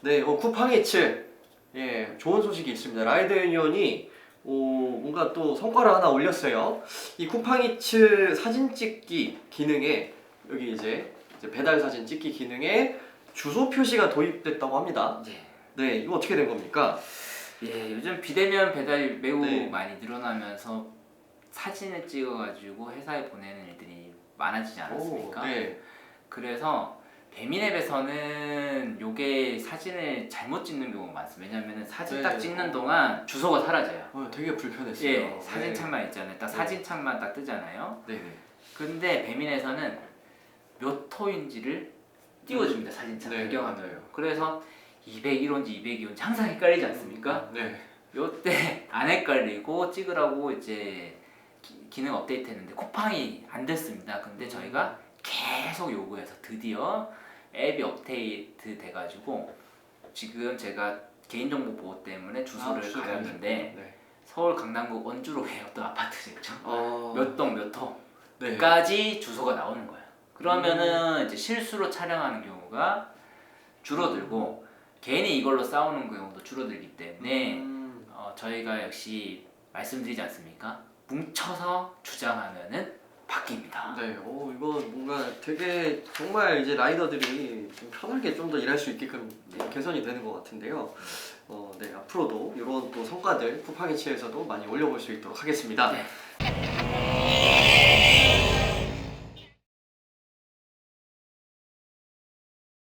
네, 어, 쿠팡이츠 예, 좋은 소식이 있습니다. 라이드 유니온이 어, 뭔가 또 성과를 하나 올렸어요. 이 쿠팡이츠 사진 찍기 기능에 여기 이제, 이제 배달 사진 찍기 기능에 주소 표시가 도입됐다고 합니다. 예. 네, 이거 어떻게 된 겁니까? 예, 요즘 비대면 배달이 매우 네. 많이 늘어나면서 사진을 찍어가지고 회사에 보내는 일들이 많아지지 않았습니까? 오, 네. 그래서 배민앱에서는 요게 사진을 잘못 찍는 경우가 많습니다. 왜냐하면 사진 네. 딱 찍는 동안 주소가 사라져요. 어, 되게 불편했어요. 예, 사진 창만 있잖아요. 딱 네. 사진 창만 딱 뜨잖아요. 네, 네. 근데 배민에서는 몇 호인지를 띄워줍니다. 사진창 네, 배경화면. 맞아요. 그래서 201호인지 202호인지 항상 헷갈리지 않습니까? 네. 요때 안 헷갈리고 찍으라고 이제 기, 기능 업데이트 했는데 쿠팡이 안 됐습니다. 근데 저희가 계속 요구해서 드디어 앱이 업데이트 돼가지고 지금 제가 개인정보 보호 때문에 주소를 아, 가렸는데 네. 서울 강남구 원주로에 어떤 아파트 있죠. 어, 몇동몇 네. 호까지 주소가 나오는 거예요. 그러면은 이제 실수로 촬영하는 경우가 줄어들고 괜히 이걸로 싸우는 경우도 줄어들기 때문에 음, 어, 저희가 역시 말씀드리지 않습니까? 뭉쳐서 주장하면은 바뀝니다. 네, 오 이거 뭔가 되게 정말 이제 라이더들이 좀 편하게 좀 더 일할 수 있게끔 개선이 되는 것 같은데요. 어, 네 앞으로도 이런 또 성과들 쿠팡이치에서도 많이 올려볼 수 있도록 하겠습니다. 네.